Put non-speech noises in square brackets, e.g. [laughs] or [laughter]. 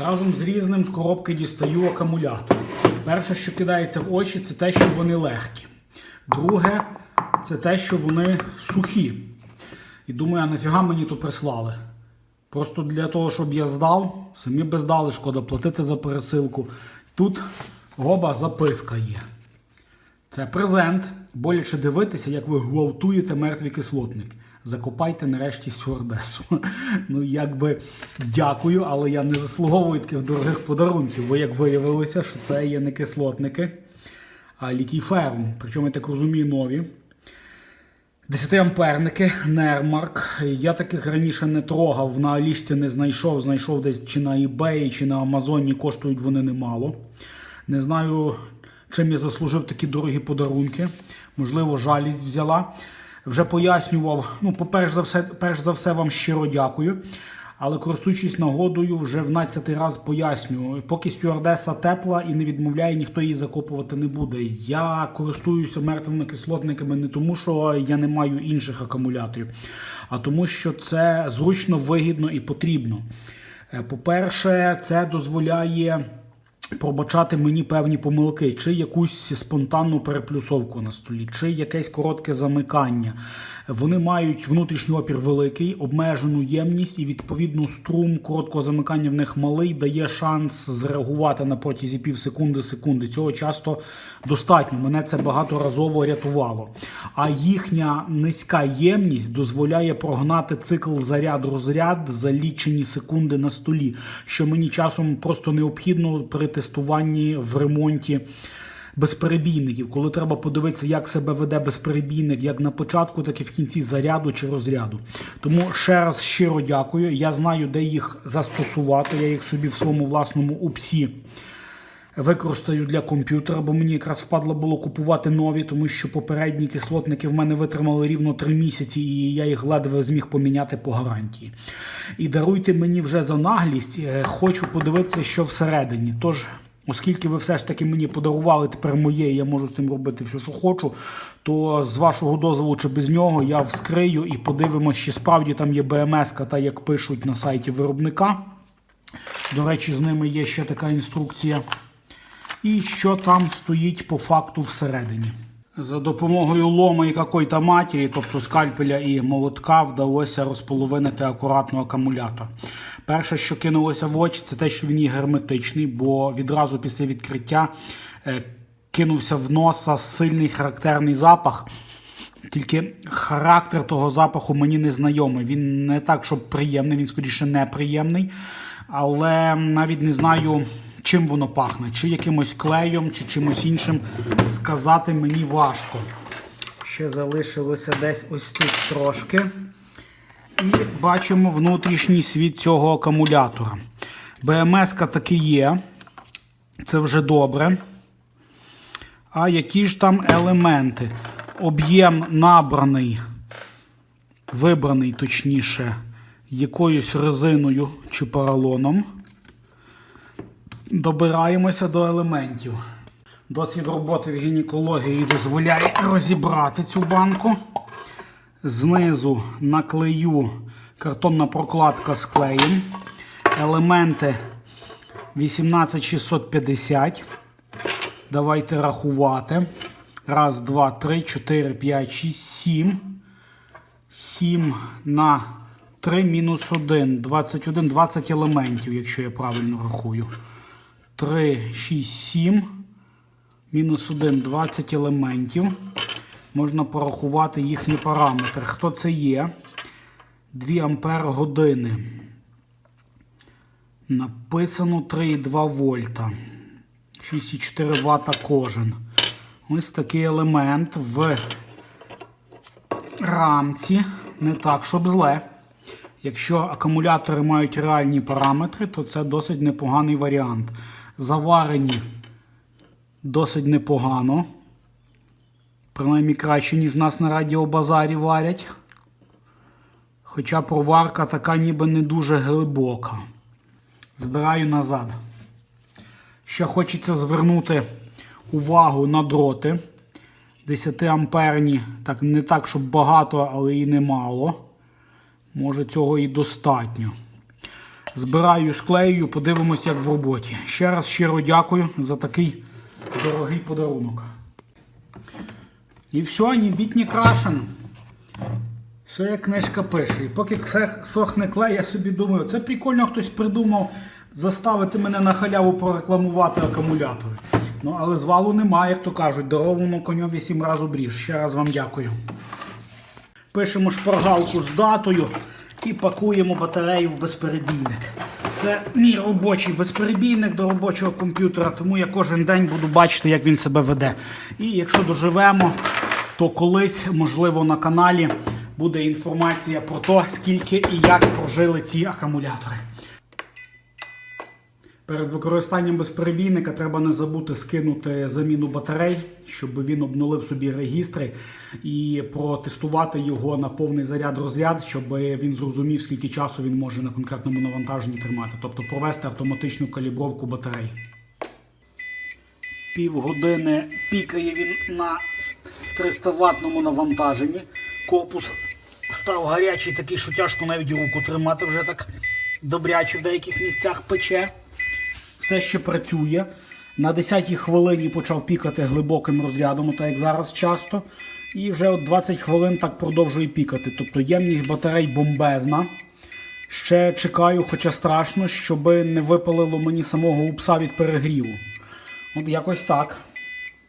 Разом з різним з коробки дістаю акумулятор. Перше, що кидається в очі, це те, що вони легкі. Друге, це те, що вони сухі. І думаю, а нафіга мені то прислали? Просто для того, щоб я здав, самі би здали, шкода платити за пересилку. Тут гоба записка є. Це презент. Боляче дивитися, як ви гвалтуєте мертвий кислотник. Закопайте нарешті стюардесу. [laughs] Ну, якби дякую, але я не заслуговую таких дорогих подарунків, бо як виявилося, що це є не кислотники, а літій ферм. Причому я так розумію, нові. 10-амперники Нермарк. Я таких раніше не трогав, на Алішці не знайшов. Знайшов десь чи на eBay, чи на Амазоні. Коштують вони немало. Не знаю, чим я заслужив такі дорогі подарунки. Можливо, жалість взяла. Вже пояснював. Ну, по-перш за все, перш за все, вам щиро дякую. Але користуючись нагодою, вже в 12 раз пояснюю, поки стюардеса тепла і не відмовляє, ніхто її закопувати не буде. Я користуюся мертвими кислотниками не тому, що я не маю інших акумуляторів, а тому, що це зручно, вигідно і потрібно. Е, По-перше, це дозволяє пробачати мені певні помилки, чи якусь спонтанну переплюсовку на столі, чи якесь коротке замикання. Вони мають внутрішній опір великий, обмежену ємність, і відповідно струм короткого замикання в них малий, дає шанс зреагувати на протязі пів секунди секунди. Цього часто достатньо. Мене це багаторазово рятувало. А їхня низька ємність дозволяє прогнати цикл заряд-розряд за лічені секунди на столі, що мені часом просто необхідно при тестуванні в ремонті безперебійників, коли треба подивитися, як себе веде безперебійник, як на початку, так і в кінці заряду чи розряду. Тому ще раз щиро дякую. Я знаю, де їх застосувати. Я їх собі в своєму власному упсі використаю для комп'ютера, бо мені якраз впадло було купувати нові, тому що попередні кислотники в мене витримали рівно 3 місяці, і я їх ледве зміг поміняти по гарантії. І даруйте мені вже за наглість, е, хочу подивитися, що всередині. Тож. Оскільки ви все ж таки мені подарували тепер моє, я можу з тим робити все, що хочу, то з вашого дозволу чи без нього я вскрию і подивимося, чи справді там є БМС, та як пишуть на сайті виробника. До речі, з ними є ще така інструкція. І що там стоїть по факту всередині. За допомогою лома і какої-то матері, тобто скальпеля і молотка, вдалося розполовинити акуратно акумулятор. Перше, що кинулося в очі, це те, що він є герметичний, бо відразу після відкриття е, кинувся в носа сильний характерний запах. Тільки характер того запаху мені не знайомий. Він не так, щоб приємний, він скоріше неприємний. Але навіть не знаю, чим воно пахне, чи якимось клеєм, чи чимось іншим сказати мені важко. Ще залишилося десь ось тут трошки. І бачимо внутрішній світ цього акумулятора. БМС таки є. Це вже добре. А які ж там елементи? Об'єм набраний, вибраний, точніше, якоюсь резиною чи поролоном. Добираємося до елементів. Досвід роботи в гінекології дозволяє розібрати цю банку. Знизу на клею картонна прокладка з клеєм. Елементи 18650. Давайте рахувати. Раз, два, три, чотири, п'ять, шість, сім. 7 на 3 мінус 1. 21, 20 елементів, якщо я правильно рахую. 3, 6, 7. Мінус 1, 20 елементів. Можна порахувати їхні параметри. Хто це є? 2 ампер години. Написано 3,2 вольта. 6,4 ватта кожен. Ось такий елемент в рамці. Не так, щоб зле. Якщо акумулятори мають реальні параметри, то це досить непоганий варіант. Заварені досить непогано. Принаймні краще, ніж нас на радіобазарі варять. Хоча проварка така ніби не дуже глибока. Збираю назад. Ще хочеться звернути увагу на дроти. 10 амперні, так не так, щоб багато, але і немало. Може цього і достатньо. Збираю, склею, подивимось, як в роботі. Ще раз щиро дякую за такий дорогий подарунок. І все, ні біт, ні крашен. Все як книжка пише. І поки сохне клей, я собі думаю, це прикольно хтось придумав заставити мене на халяву прорекламувати акумулятори. Ну, але звалу немає, як то кажуть, дорогому коньові сім разів бріж. Ще раз вам дякую. Пишемо шпаргалку з датою і пакуємо батарею в безперебійник. Це мій робочий безперебійник до робочого комп'ютера, тому я кожен день буду бачити, як він себе веде. І якщо доживемо, то колись, можливо, на каналі буде інформація про те, скільки і як прожили ці акумулятори. Перед використанням безперебійника треба не забути скинути заміну батарей, щоб він обнулив собі регістри і протестувати його на повний заряд розряд, щоб він зрозумів, скільки часу він може на конкретному навантаженні тримати, тобто провести автоматичну калібровку батарей. Півгодини пікає він на 300 ватному навантаженні. Корпус став гарячий, такий, що тяжко навіть руку тримати, вже так добряче в деяких місцях пече все ще працює. На 10-й хвилині почав пікати глибоким розрядом, так як зараз часто. І вже от 20 хвилин так продовжує пікати. Тобто ємність батарей бомбезна. Ще чекаю, хоча страшно, щоб не випалило мені самого упса від перегріву. От якось так.